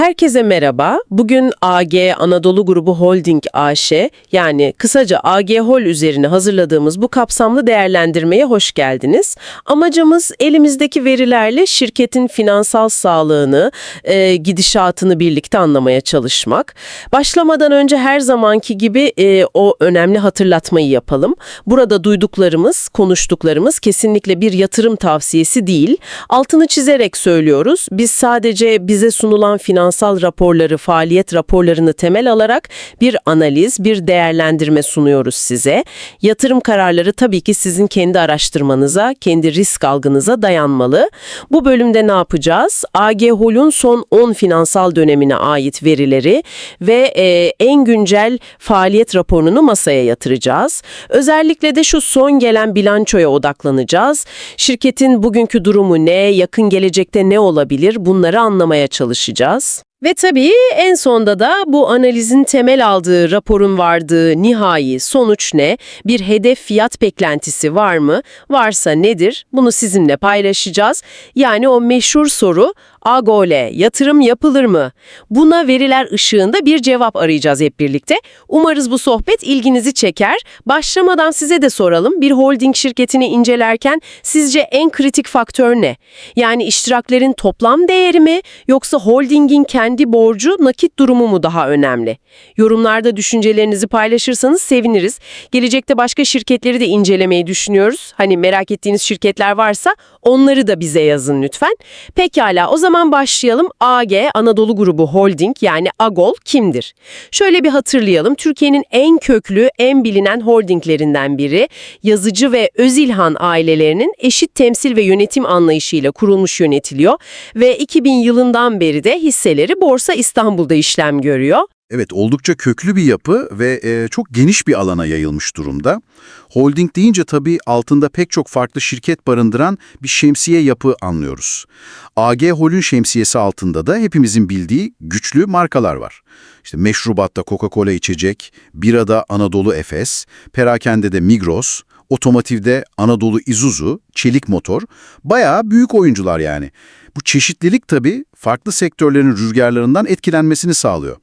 Herkese merhaba. Bugün AG Anadolu Grubu Holding AŞ yani kısaca AG Hol üzerine hazırladığımız bu kapsamlı değerlendirmeye hoş geldiniz. Amacımız elimizdeki verilerle şirketin finansal sağlığını, e, gidişatını birlikte anlamaya çalışmak. Başlamadan önce her zamanki gibi e, o önemli hatırlatmayı yapalım. Burada duyduklarımız, konuştuklarımız kesinlikle bir yatırım tavsiyesi değil. Altını çizerek söylüyoruz. Biz sadece bize sunulan finansal raporları, faaliyet raporlarını temel alarak bir analiz, bir değerlendirme sunuyoruz size. Yatırım kararları tabii ki sizin kendi araştırmanıza, kendi risk algınıza dayanmalı. Bu bölümde ne yapacağız? AG Hol'un son 10 finansal dönemine ait verileri ve e, en güncel faaliyet raporunu masaya yatıracağız. Özellikle de şu son gelen bilançoya odaklanacağız. Şirketin bugünkü durumu ne, yakın gelecekte ne olabilir bunları anlamaya çalışacağız. Ve tabii en sonda da bu analizin temel aldığı raporun vardığı nihai sonuç ne? Bir hedef fiyat beklentisi var mı? Varsa nedir? Bunu sizinle paylaşacağız. Yani o meşhur soru AGOL'e yatırım yapılır mı? Buna veriler ışığında bir cevap arayacağız hep birlikte. Umarız bu sohbet ilginizi çeker. Başlamadan size de soralım. Bir holding şirketini incelerken sizce en kritik faktör ne? Yani iştiraklerin toplam değeri mi yoksa holdingin kendi borcu, nakit durumu mu daha önemli? Yorumlarda düşüncelerinizi paylaşırsanız seviniriz. Gelecekte başka şirketleri de incelemeyi düşünüyoruz. Hani merak ettiğiniz şirketler varsa onları da bize yazın lütfen. Pekala o zaman başlayalım. AG Anadolu Grubu Holding yani AGOL kimdir? Şöyle bir hatırlayalım. Türkiye'nin en köklü, en bilinen holdinglerinden biri. Yazıcı ve Özilhan ailelerinin eşit temsil ve yönetim anlayışıyla kurulmuş yönetiliyor ve 2000 yılından beri de hisseleri Borsa İstanbul'da işlem görüyor. Evet, oldukça köklü bir yapı ve e, çok geniş bir alana yayılmış durumda. Holding deyince tabii altında pek çok farklı şirket barındıran bir şemsiye yapı anlıyoruz. AG Hol'ün şemsiyesi altında da hepimizin bildiği güçlü markalar var. İşte meşrubatta Coca-Cola içecek, birada Anadolu Efes, perakendede Migros, otomotivde Anadolu Isuzu, çelik motor, bayağı büyük oyuncular yani. Bu çeşitlilik tabii farklı sektörlerin rüzgarlarından etkilenmesini sağlıyor.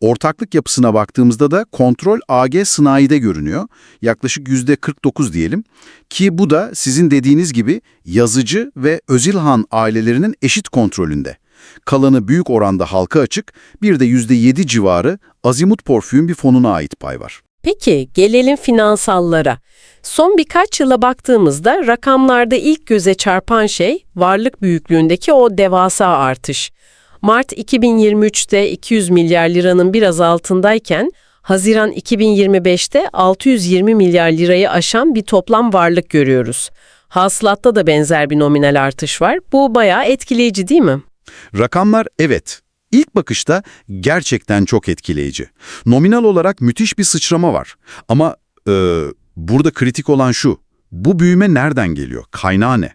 Ortaklık yapısına baktığımızda da kontrol AG Sınai'de görünüyor. Yaklaşık %49 diyelim. Ki bu da sizin dediğiniz gibi yazıcı ve Özilhan ailelerinin eşit kontrolünde. Kalanı büyük oranda halka açık, bir de %7 civarı Azimut Portföy'ün bir fonuna ait pay var. Peki gelelim finansallara. Son birkaç yıla baktığımızda rakamlarda ilk göze çarpan şey varlık büyüklüğündeki o devasa artış. Mart 2023'te 200 milyar liranın biraz altındayken Haziran 2025'te 620 milyar lirayı aşan bir toplam varlık görüyoruz. Hasılatta da benzer bir nominal artış var. Bu bayağı etkileyici değil mi? Rakamlar evet. İlk bakışta gerçekten çok etkileyici. Nominal olarak müthiş bir sıçrama var. Ama e, burada kritik olan şu. Bu büyüme nereden geliyor? Kaynağı ne?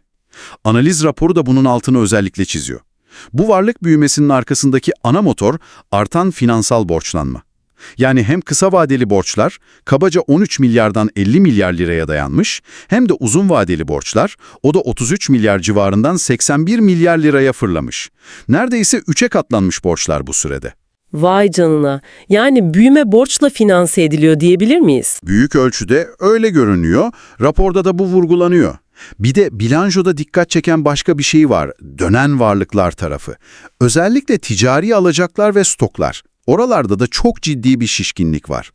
Analiz raporu da bunun altını özellikle çiziyor. Bu varlık büyümesinin arkasındaki ana motor artan finansal borçlanma. Yani hem kısa vadeli borçlar kabaca 13 milyardan 50 milyar liraya dayanmış hem de uzun vadeli borçlar o da 33 milyar civarından 81 milyar liraya fırlamış. Neredeyse 3'e katlanmış borçlar bu sürede. Vay canına. Yani büyüme borçla finanse ediliyor diyebilir miyiz? Büyük ölçüde öyle görünüyor, raporda da bu vurgulanıyor. Bir de bilançoda dikkat çeken başka bir şey var, dönen varlıklar tarafı. Özellikle ticari alacaklar ve stoklar. Oralarda da çok ciddi bir şişkinlik var.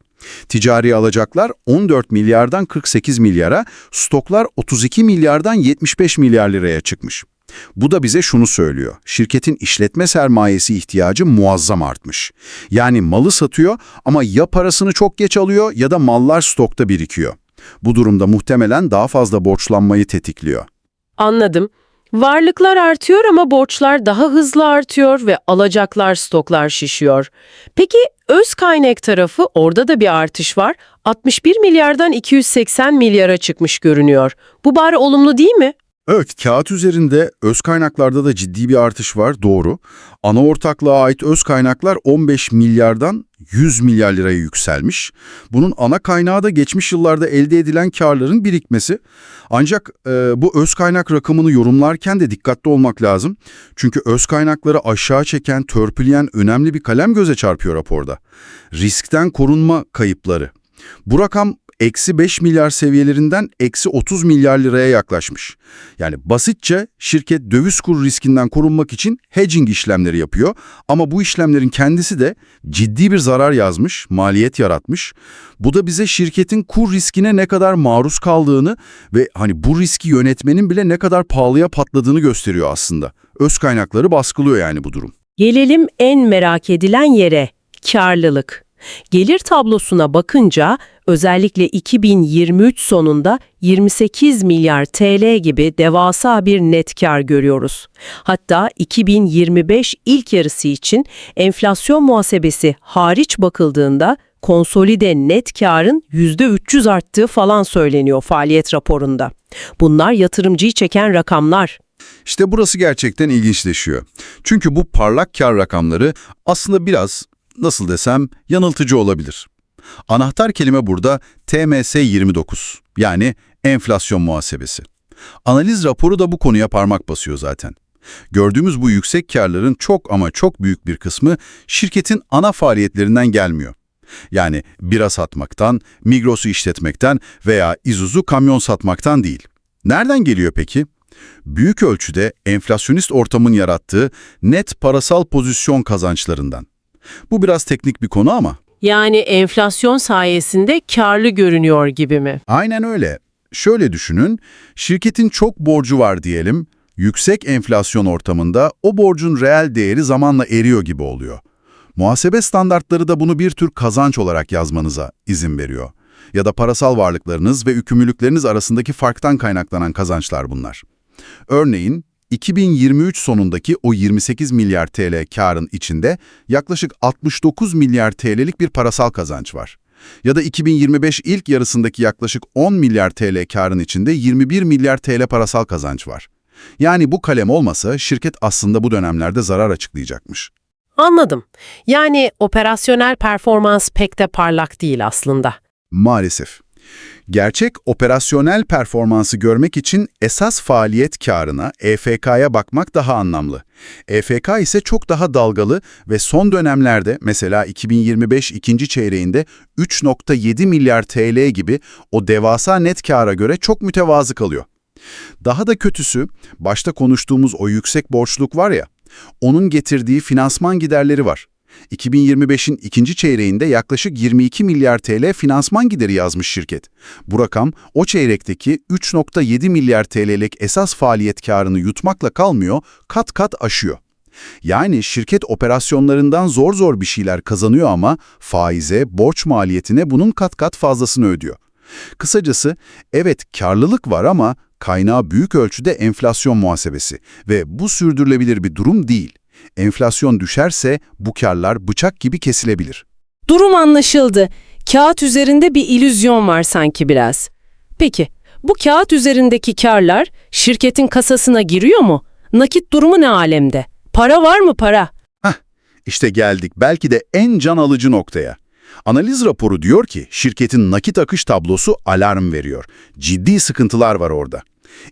Ticari alacaklar 14 milyardan 48 milyara, stoklar 32 milyardan 75 milyar liraya çıkmış. Bu da bize şunu söylüyor. Şirketin işletme sermayesi ihtiyacı muazzam artmış. Yani malı satıyor ama ya parasını çok geç alıyor ya da mallar stokta birikiyor. Bu durumda muhtemelen daha fazla borçlanmayı tetikliyor. Anladım. Varlıklar artıyor ama borçlar daha hızlı artıyor ve alacaklar stoklar şişiyor. Peki öz kaynak tarafı orada da bir artış var. 61 milyardan 280 milyara çıkmış görünüyor. Bu bari olumlu değil mi? Evet, kağıt üzerinde öz kaynaklarda da ciddi bir artış var, doğru. Ana ortaklığa ait öz kaynaklar 15 milyardan 100 milyar liraya yükselmiş. Bunun ana kaynağı da geçmiş yıllarda elde edilen karların birikmesi. Ancak e, bu öz kaynak rakamını yorumlarken de dikkatli olmak lazım. Çünkü öz kaynakları aşağı çeken, törpüleyen önemli bir kalem göze çarpıyor raporda. Riskten korunma kayıpları. Bu rakam eksi 5 milyar seviyelerinden eksi 30 milyar liraya yaklaşmış. Yani basitçe şirket döviz kur riskinden korunmak için hedging işlemleri yapıyor ama bu işlemlerin kendisi de ciddi bir zarar yazmış, maliyet yaratmış. Bu da bize şirketin kur riskine ne kadar maruz kaldığını ve hani bu riski yönetmenin bile ne kadar pahalıya patladığını gösteriyor aslında. Öz kaynakları baskılıyor yani bu durum. Gelelim en merak edilen yere, karlılık. Gelir tablosuna bakınca özellikle 2023 sonunda 28 milyar TL gibi devasa bir net kar görüyoruz. Hatta 2025 ilk yarısı için enflasyon muhasebesi hariç bakıldığında konsolide net karın %300 arttığı falan söyleniyor faaliyet raporunda. Bunlar yatırımcıyı çeken rakamlar. İşte burası gerçekten ilginçleşiyor. Çünkü bu parlak kar rakamları aslında biraz, nasıl desem, yanıltıcı olabilir. Anahtar kelime burada TMS 29 yani enflasyon muhasebesi. Analiz raporu da bu konuya parmak basıyor zaten. Gördüğümüz bu yüksek karların çok ama çok büyük bir kısmı şirketin ana faaliyetlerinden gelmiyor. Yani bira satmaktan, Migros'u işletmekten veya Isuzu kamyon satmaktan değil. Nereden geliyor peki? Büyük ölçüde enflasyonist ortamın yarattığı net parasal pozisyon kazançlarından. Bu biraz teknik bir konu ama Yani enflasyon sayesinde karlı görünüyor gibi mi? Aynen öyle. Şöyle düşünün, şirketin çok borcu var diyelim, yüksek enflasyon ortamında o borcun reel değeri zamanla eriyor gibi oluyor. Muhasebe standartları da bunu bir tür kazanç olarak yazmanıza izin veriyor. Ya da parasal varlıklarınız ve yükümlülükleriniz arasındaki farktan kaynaklanan kazançlar bunlar. Örneğin 2023 sonundaki o 28 milyar TL karın içinde yaklaşık 69 milyar TL'lik bir parasal kazanç var. Ya da 2025 ilk yarısındaki yaklaşık 10 milyar TL karın içinde 21 milyar TL parasal kazanç var. Yani bu kalem olmasa şirket aslında bu dönemlerde zarar açıklayacakmış. Anladım. Yani operasyonel performans pek de parlak değil aslında. Maalesef. Gerçek operasyonel performansı görmek için esas faaliyet karına, EFK'ya bakmak daha anlamlı. EFK ise çok daha dalgalı ve son dönemlerde mesela 2025 ikinci çeyreğinde 3.7 milyar TL gibi o devasa net kâra göre çok mütevazı kalıyor. Daha da kötüsü, başta konuştuğumuz o yüksek borçluk var ya, onun getirdiği finansman giderleri var. 2025'in ikinci çeyreğinde yaklaşık 22 milyar TL finansman gideri yazmış şirket. Bu rakam o çeyrekteki 3.7 milyar TL'lik esas faaliyet karını yutmakla kalmıyor, kat kat aşıyor. Yani şirket operasyonlarından zor zor bir şeyler kazanıyor ama faize, borç maliyetine bunun kat kat fazlasını ödüyor. Kısacası evet karlılık var ama kaynağı büyük ölçüde enflasyon muhasebesi ve bu sürdürülebilir bir durum değil. Enflasyon düşerse bu karlar bıçak gibi kesilebilir. Durum anlaşıldı. Kağıt üzerinde bir illüzyon var sanki biraz. Peki, bu kağıt üzerindeki karlar şirketin kasasına giriyor mu? Nakit durumu ne alemde? Para var mı para? İşte geldik belki de en can alıcı noktaya. Analiz raporu diyor ki şirketin nakit akış tablosu alarm veriyor. Ciddi sıkıntılar var orada.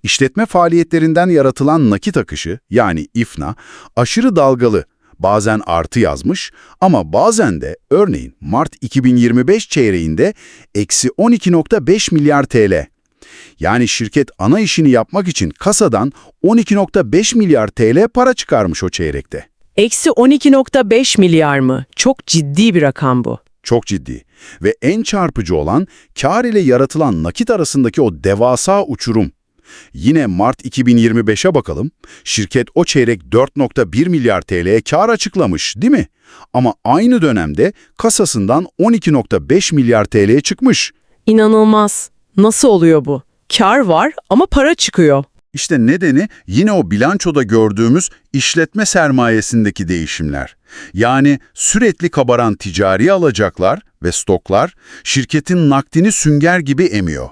İşletme faaliyetlerinden yaratılan nakit akışı yani İFNA aşırı dalgalı. Bazen artı yazmış ama bazen de örneğin Mart 2025 çeyreğinde eksi 12.5 milyar TL. Yani şirket ana işini yapmak için kasadan 12.5 milyar TL para çıkarmış o çeyrekte. Eksi 12.5 milyar mı? Çok ciddi bir rakam bu. Çok ciddi. Ve en çarpıcı olan kar ile yaratılan nakit arasındaki o devasa uçurum. Yine Mart 2025'e bakalım. Şirket o çeyrek 4.1 milyar TL'ye kar açıklamış değil mi? Ama aynı dönemde kasasından 12.5 milyar TL'ye çıkmış. İnanılmaz. Nasıl oluyor bu? Kar var ama para çıkıyor. İşte nedeni yine o bilançoda gördüğümüz işletme sermayesindeki değişimler. Yani sürekli kabaran ticari alacaklar ve stoklar şirketin nakdini sünger gibi emiyor.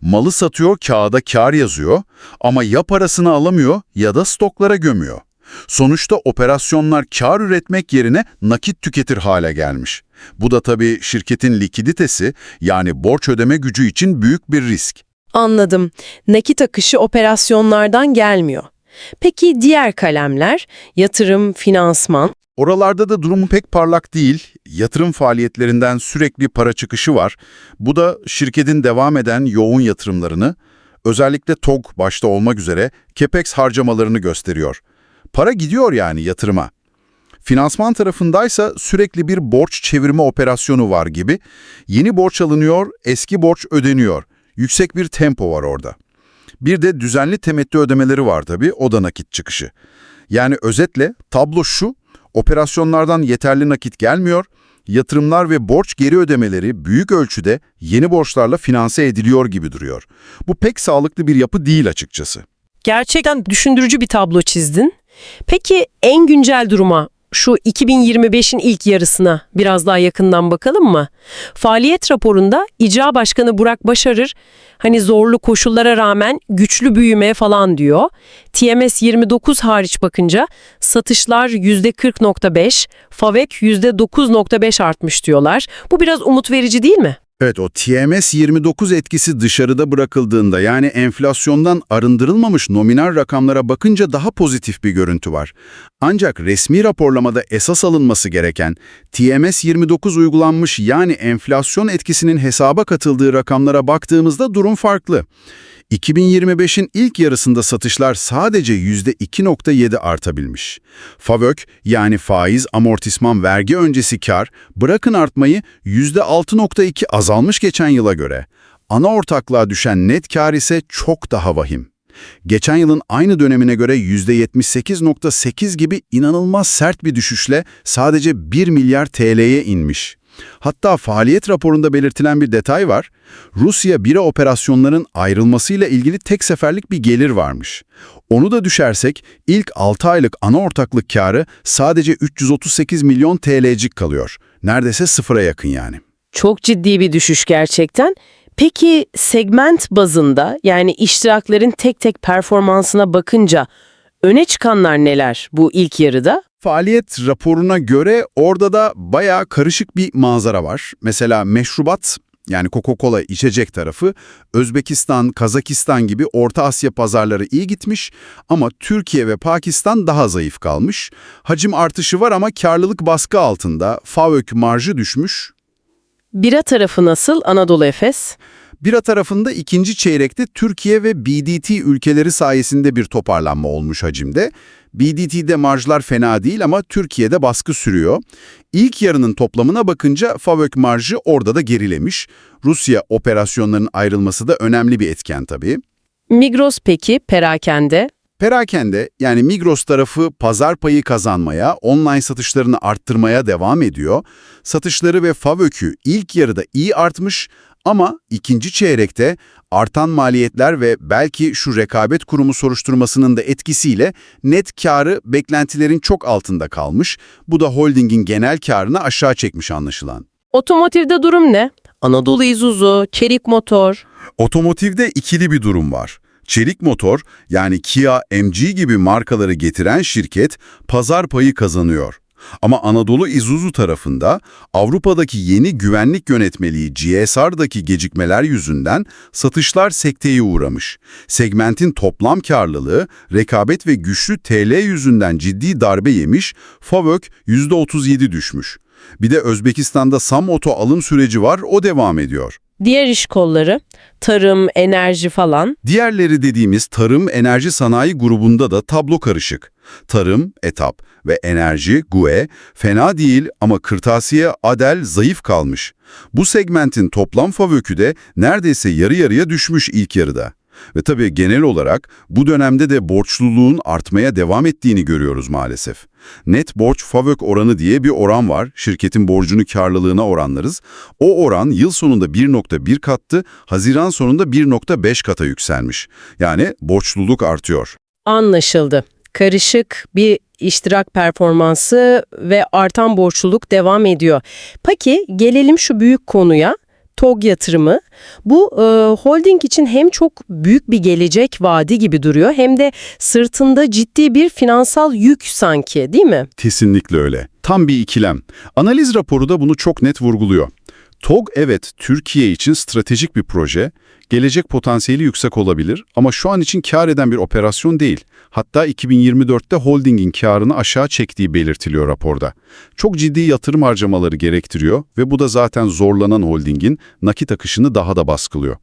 Malı satıyor, kağıda kar yazıyor ama ya parasını alamıyor ya da stoklara gömüyor. Sonuçta operasyonlar kar üretmek yerine nakit tüketir hale gelmiş. Bu da tabii şirketin likiditesi yani borç ödeme gücü için büyük bir risk. Anladım. Nakit akışı operasyonlardan gelmiyor. Peki diğer kalemler, yatırım, finansman, Oralarda da durumu pek parlak değil. Yatırım faaliyetlerinden sürekli para çıkışı var. Bu da şirketin devam eden yoğun yatırımlarını, özellikle TOG başta olmak üzere CAPEX harcamalarını gösteriyor. Para gidiyor yani yatırıma. Finansman tarafındaysa sürekli bir borç çevirme operasyonu var gibi. Yeni borç alınıyor, eski borç ödeniyor. Yüksek bir tempo var orada. Bir de düzenli temettü ödemeleri var tabii, o da nakit çıkışı. Yani özetle tablo şu, operasyonlardan yeterli nakit gelmiyor, yatırımlar ve borç geri ödemeleri büyük ölçüde yeni borçlarla finanse ediliyor gibi duruyor. Bu pek sağlıklı bir yapı değil açıkçası. Gerçekten düşündürücü bir tablo çizdin. Peki en güncel duruma, şu 2025'in ilk yarısına biraz daha yakından bakalım mı? Faaliyet raporunda İCA Başkanı Burak Başarır, hani zorlu koşullara rağmen güçlü büyüme falan diyor. TMS 29 hariç bakınca satışlar %40.5, FAVEK %9.5 artmış diyorlar. Bu biraz umut verici değil mi? Evet o TMS 29 etkisi dışarıda bırakıldığında yani enflasyondan arındırılmamış nominal rakamlara bakınca daha pozitif bir görüntü var. Ancak resmi raporlamada esas alınması gereken TMS 29 uygulanmış yani enflasyon etkisinin hesaba katıldığı rakamlara baktığımızda durum farklı. 2025'in ilk yarısında satışlar sadece %2.7 artabilmiş. FAVÖK yani faiz, amortisman, vergi öncesi kar bırakın artmayı %6.2 azalmış geçen yıla göre. Ana ortaklığa düşen net kar ise çok daha vahim. Geçen yılın aynı dönemine göre %78.8 gibi inanılmaz sert bir düşüşle sadece 1 milyar TL'ye inmiş. Hatta faaliyet raporunda belirtilen bir detay var. Rusya bira operasyonların ayrılmasıyla ilgili tek seferlik bir gelir varmış. Onu da düşersek ilk 6 aylık ana ortaklık karı sadece 338 milyon TL'cik kalıyor. Neredeyse sıfıra yakın yani. Çok ciddi bir düşüş gerçekten. Peki segment bazında yani iştiraklerin tek tek performansına bakınca öne çıkanlar neler bu ilk yarıda? Faaliyet raporuna göre orada da bayağı karışık bir manzara var. Mesela meşrubat yani Coca-Cola içecek tarafı Özbekistan, Kazakistan gibi Orta Asya pazarları iyi gitmiş ama Türkiye ve Pakistan daha zayıf kalmış. Hacim artışı var ama karlılık baskı altında. FAVÖK marjı düşmüş. Bira tarafı nasıl Anadolu Efes? Bira tarafında ikinci çeyrekte Türkiye ve BDT ülkeleri sayesinde bir toparlanma olmuş hacimde. BDT'de marjlar fena değil ama Türkiye'de baskı sürüyor. İlk yarının toplamına bakınca FAVÖK marjı orada da gerilemiş. Rusya operasyonlarının ayrılması da önemli bir etken tabii. Migros peki perakende? Perakende yani Migros tarafı pazar payı kazanmaya, online satışlarını arttırmaya devam ediyor. Satışları ve FAVÖK'ü ilk yarıda iyi artmış ama ikinci çeyrekte artan maliyetler ve belki şu rekabet kurumu soruşturmasının da etkisiyle net karı beklentilerin çok altında kalmış. Bu da holdingin genel karını aşağı çekmiş anlaşılan. Otomotivde durum ne? Anadolu İzuzu, Çelik Motor. Otomotivde ikili bir durum var. Çelik motor yani Kia, MG gibi markaları getiren şirket pazar payı kazanıyor. Ama Anadolu İzuzu tarafında Avrupa'daki yeni güvenlik yönetmeliği GSR'daki gecikmeler yüzünden satışlar sekteye uğramış. Segmentin toplam karlılığı rekabet ve güçlü TL yüzünden ciddi darbe yemiş, FAVÖK %37 düşmüş. Bir de Özbekistan'da Sam Oto alım süreci var, o devam ediyor. Diğer iş kolları, tarım, enerji falan. Diğerleri dediğimiz tarım enerji sanayi grubunda da tablo karışık. Tarım, etap ve enerji, GUE fena değil ama kırtasiye, adel zayıf kalmış. Bu segmentin toplam favökü de neredeyse yarı yarıya düşmüş ilk yarıda. Ve tabii genel olarak bu dönemde de borçluluğun artmaya devam ettiğini görüyoruz maalesef. Net borç favök oranı diye bir oran var. Şirketin borcunu karlılığına oranlarız. O oran yıl sonunda 1.1 kattı, Haziran sonunda 1.5 kata yükselmiş. Yani borçluluk artıyor. Anlaşıldı. Karışık bir iştirak performansı ve artan borçluluk devam ediyor. Peki gelelim şu büyük konuya. TOG yatırımı. Bu e, holding için hem çok büyük bir gelecek vaadi gibi duruyor hem de sırtında ciddi bir finansal yük sanki değil mi? Kesinlikle öyle. Tam bir ikilem. Analiz raporu da bunu çok net vurguluyor. TOG evet Türkiye için stratejik bir proje, gelecek potansiyeli yüksek olabilir ama şu an için kar eden bir operasyon değil. Hatta 2024'te holdingin karını aşağı çektiği belirtiliyor raporda. Çok ciddi yatırım harcamaları gerektiriyor ve bu da zaten zorlanan holdingin nakit akışını daha da baskılıyor.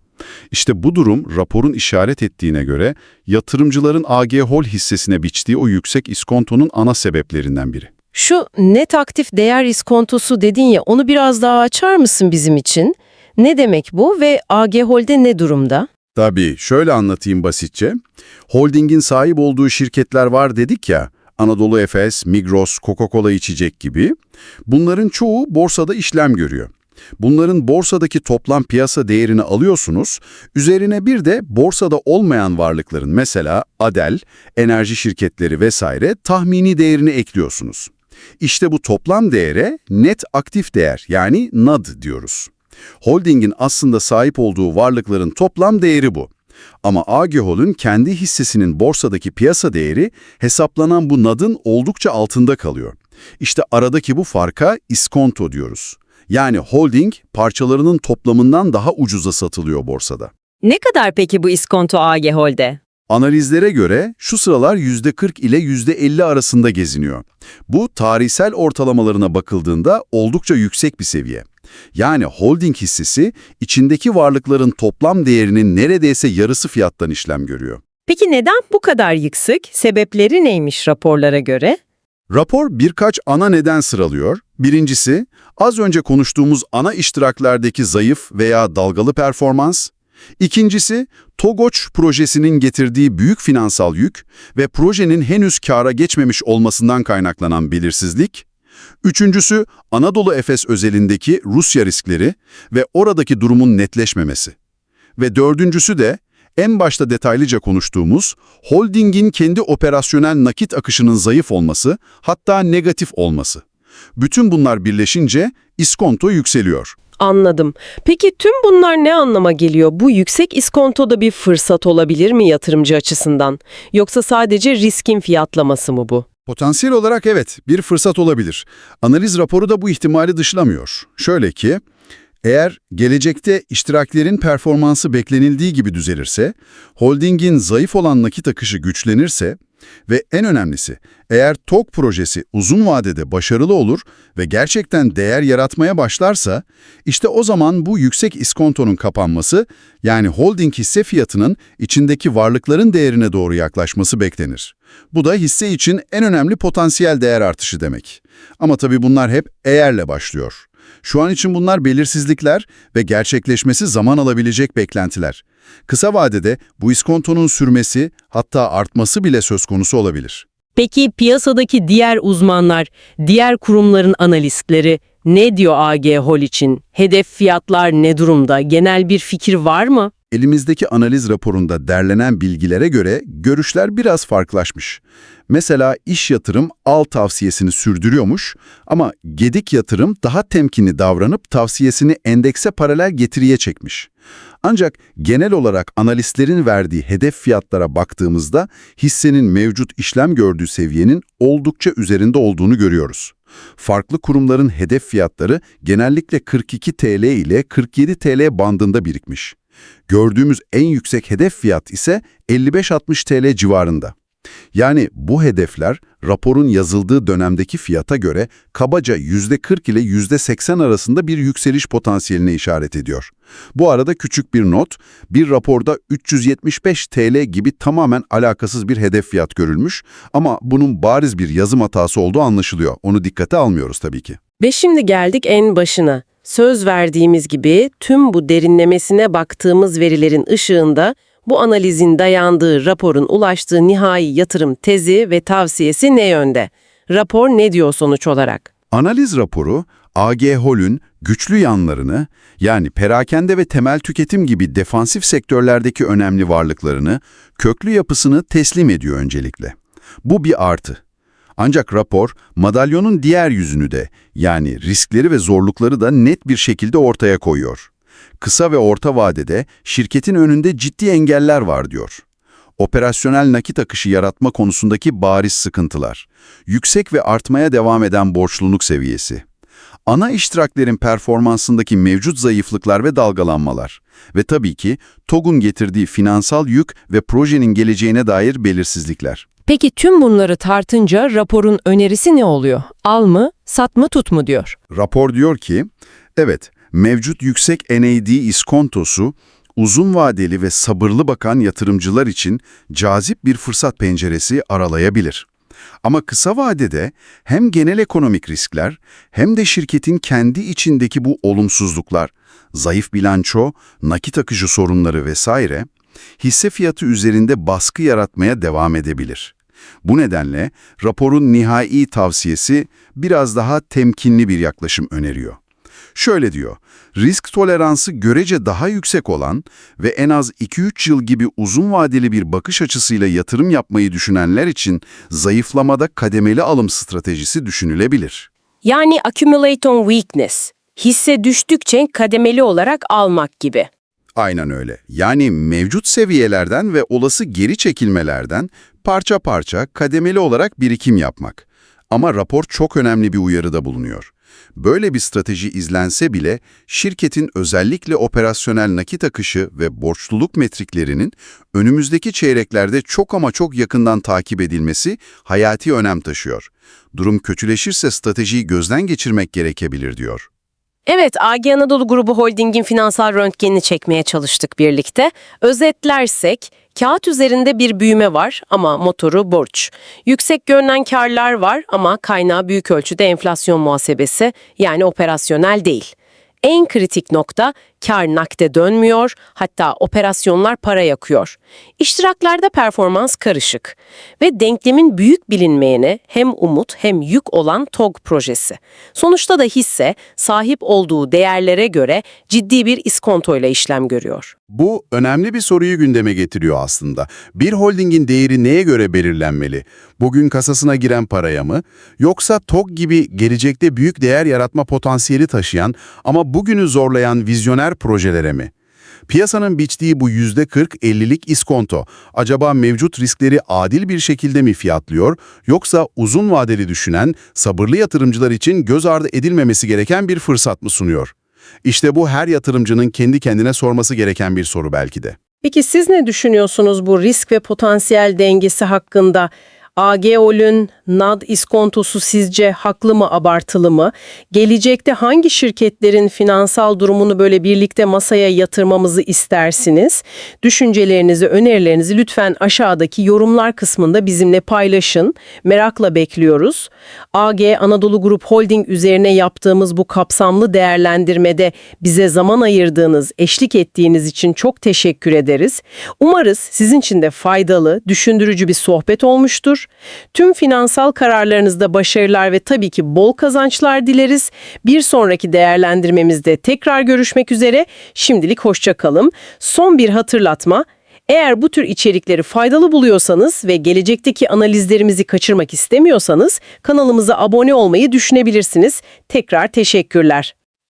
İşte bu durum raporun işaret ettiğine göre yatırımcıların AG Hol hissesine biçtiği o yüksek iskontonun ana sebeplerinden biri. Şu net aktif değer iskontosu dedin ya onu biraz daha açar mısın bizim için? Ne demek bu ve AG Hold'e ne durumda? Tabii, şöyle anlatayım basitçe. Holdingin sahip olduğu şirketler var dedik ya, Anadolu Efes, Migros, Coca-Cola içecek gibi. Bunların çoğu borsada işlem görüyor. Bunların borsadaki toplam piyasa değerini alıyorsunuz, üzerine bir de borsada olmayan varlıkların mesela Adel, enerji şirketleri vesaire tahmini değerini ekliyorsunuz. İşte bu toplam değere net aktif değer yani NAD diyoruz. Holdingin aslında sahip olduğu varlıkların toplam değeri bu. Ama AGHOL'ün kendi hissesinin borsadaki piyasa değeri hesaplanan bu NAD'ın oldukça altında kalıyor. İşte aradaki bu farka iskonto diyoruz. Yani holding parçalarının toplamından daha ucuza satılıyor borsada. Ne kadar peki bu iskonto AG Hold'e? Analizlere göre şu sıralar %40 ile %50 arasında geziniyor. Bu tarihsel ortalamalarına bakıldığında oldukça yüksek bir seviye. Yani holding hissesi içindeki varlıkların toplam değerinin neredeyse yarısı fiyattan işlem görüyor. Peki neden bu kadar yüksek? Sebepleri neymiş raporlara göre? Rapor birkaç ana neden sıralıyor. Birincisi, az önce konuştuğumuz ana iştiraklerdeki zayıf veya dalgalı performans. İkincisi, TOGOÇ projesinin getirdiği büyük finansal yük ve projenin henüz kâra geçmemiş olmasından kaynaklanan belirsizlik. Üçüncüsü, Anadolu Efes özelindeki Rusya riskleri ve oradaki durumun netleşmemesi. Ve dördüncüsü de, en başta detaylıca konuştuğumuz, holdingin kendi operasyonel nakit akışının zayıf olması, hatta negatif olması. Bütün bunlar birleşince iskonto yükseliyor. Anladım. Peki tüm bunlar ne anlama geliyor? Bu yüksek iskontoda bir fırsat olabilir mi yatırımcı açısından? Yoksa sadece riskin fiyatlaması mı bu? Potansiyel olarak evet, bir fırsat olabilir. Analiz raporu da bu ihtimali dışlamıyor. Şöyle ki, eğer gelecekte iştiraklerin performansı beklenildiği gibi düzelirse, holdingin zayıf olan nakit akışı güçlenirse ve en önemlisi, eğer TOK projesi uzun vadede başarılı olur ve gerçekten değer yaratmaya başlarsa, işte o zaman bu yüksek iskontonun kapanması, yani holding hisse fiyatının içindeki varlıkların değerine doğru yaklaşması beklenir. Bu da hisse için en önemli potansiyel değer artışı demek. Ama tabii bunlar hep eğerle başlıyor. Şu an için bunlar belirsizlikler ve gerçekleşmesi zaman alabilecek beklentiler. Kısa vadede bu iskontonun sürmesi hatta artması bile söz konusu olabilir. Peki piyasadaki diğer uzmanlar, diğer kurumların analistleri ne diyor AG Hol için? Hedef fiyatlar ne durumda? Genel bir fikir var mı? Elimizdeki analiz raporunda derlenen bilgilere göre görüşler biraz farklılaşmış. Mesela iş yatırım al tavsiyesini sürdürüyormuş ama gedik yatırım daha temkinli davranıp tavsiyesini endekse paralel getiriye çekmiş. Ancak genel olarak analistlerin verdiği hedef fiyatlara baktığımızda hissenin mevcut işlem gördüğü seviyenin oldukça üzerinde olduğunu görüyoruz. Farklı kurumların hedef fiyatları genellikle 42 TL ile 47 TL bandında birikmiş. Gördüğümüz en yüksek hedef fiyat ise 55-60 TL civarında. Yani bu hedefler raporun yazıldığı dönemdeki fiyata göre kabaca %40 ile %80 arasında bir yükseliş potansiyeline işaret ediyor. Bu arada küçük bir not, bir raporda 375 TL gibi tamamen alakasız bir hedef fiyat görülmüş ama bunun bariz bir yazım hatası olduğu anlaşılıyor. Onu dikkate almıyoruz tabii ki. Ve şimdi geldik en başına. Söz verdiğimiz gibi tüm bu derinlemesine baktığımız verilerin ışığında bu analizin dayandığı raporun ulaştığı nihai yatırım tezi ve tavsiyesi ne yönde? Rapor ne diyor sonuç olarak? Analiz raporu, AG Hol'ün güçlü yanlarını, yani perakende ve temel tüketim gibi defansif sektörlerdeki önemli varlıklarını, köklü yapısını teslim ediyor öncelikle. Bu bir artı. Ancak rapor, madalyonun diğer yüzünü de, yani riskleri ve zorlukları da net bir şekilde ortaya koyuyor. kısa ve orta vadede şirketin önünde ciddi engeller var diyor. Operasyonel nakit akışı yaratma konusundaki bariz sıkıntılar, yüksek ve artmaya devam eden borçluluk seviyesi, ana iştiraklerin performansındaki mevcut zayıflıklar ve dalgalanmalar ve tabii ki TOG'un getirdiği finansal yük ve projenin geleceğine dair belirsizlikler. Peki tüm bunları tartınca raporun önerisi ne oluyor? Al mı, sat mı, tut mu diyor. Rapor diyor ki, evet mevcut yüksek NAD iskontosu uzun vadeli ve sabırlı bakan yatırımcılar için cazip bir fırsat penceresi aralayabilir. Ama kısa vadede hem genel ekonomik riskler hem de şirketin kendi içindeki bu olumsuzluklar, zayıf bilanço, nakit akışı sorunları vesaire hisse fiyatı üzerinde baskı yaratmaya devam edebilir. Bu nedenle raporun nihai tavsiyesi biraz daha temkinli bir yaklaşım öneriyor. Şöyle diyor, risk toleransı görece daha yüksek olan ve en az 2-3 yıl gibi uzun vadeli bir bakış açısıyla yatırım yapmayı düşünenler için zayıflamada kademeli alım stratejisi düşünülebilir. Yani accumulate on weakness. Hisse düştükçe kademeli olarak almak gibi. Aynen öyle. Yani mevcut seviyelerden ve olası geri çekilmelerden parça parça kademeli olarak birikim yapmak. Ama rapor çok önemli bir uyarıda bulunuyor. Böyle bir strateji izlense bile şirketin özellikle operasyonel nakit akışı ve borçluluk metriklerinin önümüzdeki çeyreklerde çok ama çok yakından takip edilmesi hayati önem taşıyor. Durum kötüleşirse stratejiyi gözden geçirmek gerekebilir diyor. Evet, AG Anadolu Grubu Holding'in finansal röntgenini çekmeye çalıştık birlikte. Özetlersek, kağıt üzerinde bir büyüme var ama motoru borç. Yüksek görünen karlar var ama kaynağı büyük ölçüde enflasyon muhasebesi yani operasyonel değil. En kritik nokta kar nakde dönmüyor, hatta operasyonlar para yakıyor. İştiraklarda performans karışık ve denklemin büyük bilinmeyene hem umut hem yük olan TOG projesi. Sonuçta da hisse sahip olduğu değerlere göre ciddi bir iskontoyla işlem görüyor. Bu önemli bir soruyu gündeme getiriyor aslında. Bir holdingin değeri neye göre belirlenmeli? Bugün kasasına giren paraya mı? Yoksa TOG gibi gelecekte büyük değer yaratma potansiyeli taşıyan ama bugünü zorlayan vizyoner projelere mi? Piyasanın biçtiği bu %40-50'lik iskonto acaba mevcut riskleri adil bir şekilde mi fiyatlıyor yoksa uzun vadeli düşünen, sabırlı yatırımcılar için göz ardı edilmemesi gereken bir fırsat mı sunuyor? İşte bu her yatırımcının kendi kendine sorması gereken bir soru belki de. Peki siz ne düşünüyorsunuz bu risk ve potansiyel dengesi hakkında? AGOL'ün NAD iskontosu sizce haklı mı abartılı mı? Gelecekte hangi şirketlerin finansal durumunu böyle birlikte masaya yatırmamızı istersiniz? Düşüncelerinizi, önerilerinizi lütfen aşağıdaki yorumlar kısmında bizimle paylaşın. Merakla bekliyoruz. AG Anadolu Grup Holding üzerine yaptığımız bu kapsamlı değerlendirmede bize zaman ayırdığınız, eşlik ettiğiniz için çok teşekkür ederiz. Umarız sizin için de faydalı, düşündürücü bir sohbet olmuştur. Tüm finansal kararlarınızda başarılar ve tabii ki bol kazançlar dileriz. Bir sonraki değerlendirmemizde tekrar görüşmek üzere. Şimdilik hoşça kalın. Son bir hatırlatma. Eğer bu tür içerikleri faydalı buluyorsanız ve gelecekteki analizlerimizi kaçırmak istemiyorsanız kanalımıza abone olmayı düşünebilirsiniz. Tekrar teşekkürler.